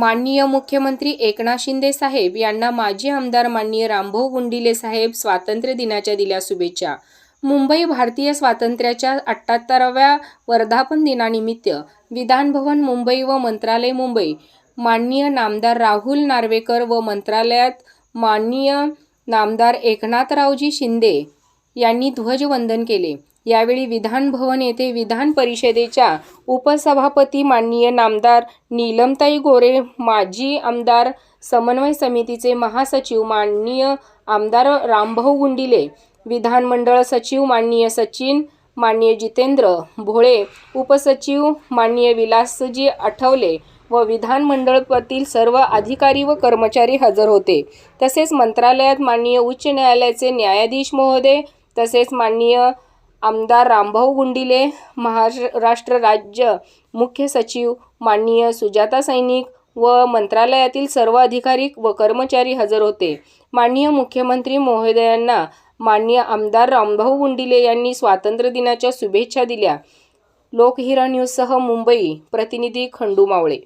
माननीय मुख्यमंत्री एकनाथ शिंदे साहेब यांना माजी आमदार माननीय रामभाऊ गुंडिले साहेब स्वातंत्र्य दिनाच्या दिल्या शुभेच्छा. मुंबई भारतीय स्वातंत्र्याच्या अठ्ठ्याहत्तराव्या वर्धापन दिनानिमित्त विधानभवन मुंबई व मंत्रालय मुंबई माननीय नामदार राहुल नार्वेकर व मंत्रालयात माननीय नामदार एकनाथरावजी शिंदे यांनी ध्वजवंदन केले. यावेळी विधानभवन येथे विधान परिषदेच्या उपसभापती माननीय नामदार नीलमताई गोरे माजी आमदार समन्वय समितीचे महासचिव माननीय आमदार रामभाऊ गुंडिले विधानमंडळ सचिव माननीय सचिन माननीय जितेंद्र भोळे उपसचिव माननीय विलासजी आठवले व विधानमंडळातील सर्व अधिकारी व कर्मचारी हजर होते. तसेच मंत्रालयात माननीय उच्च न्यायालयाचे न्यायाधीश महोदय तसेच माननीय आमदार रामभाऊ गुंडिले महाराष्ट्र राज्य मुख्य सचिव माननीय सुजाता सैनिक व मंत्रालयातील सर्व अधिकारी व कर्मचारी हजर होते. माननीय मुख्यमंत्री महोदयांना माननीय आमदार रामभाऊ गुंडिले यांनी स्वातंत्र्य दिनाच्या शुभेच्छा दिल्या. लोकहिरा न्यूजसह मुंबई प्रतिनिधी खंडू मावळे.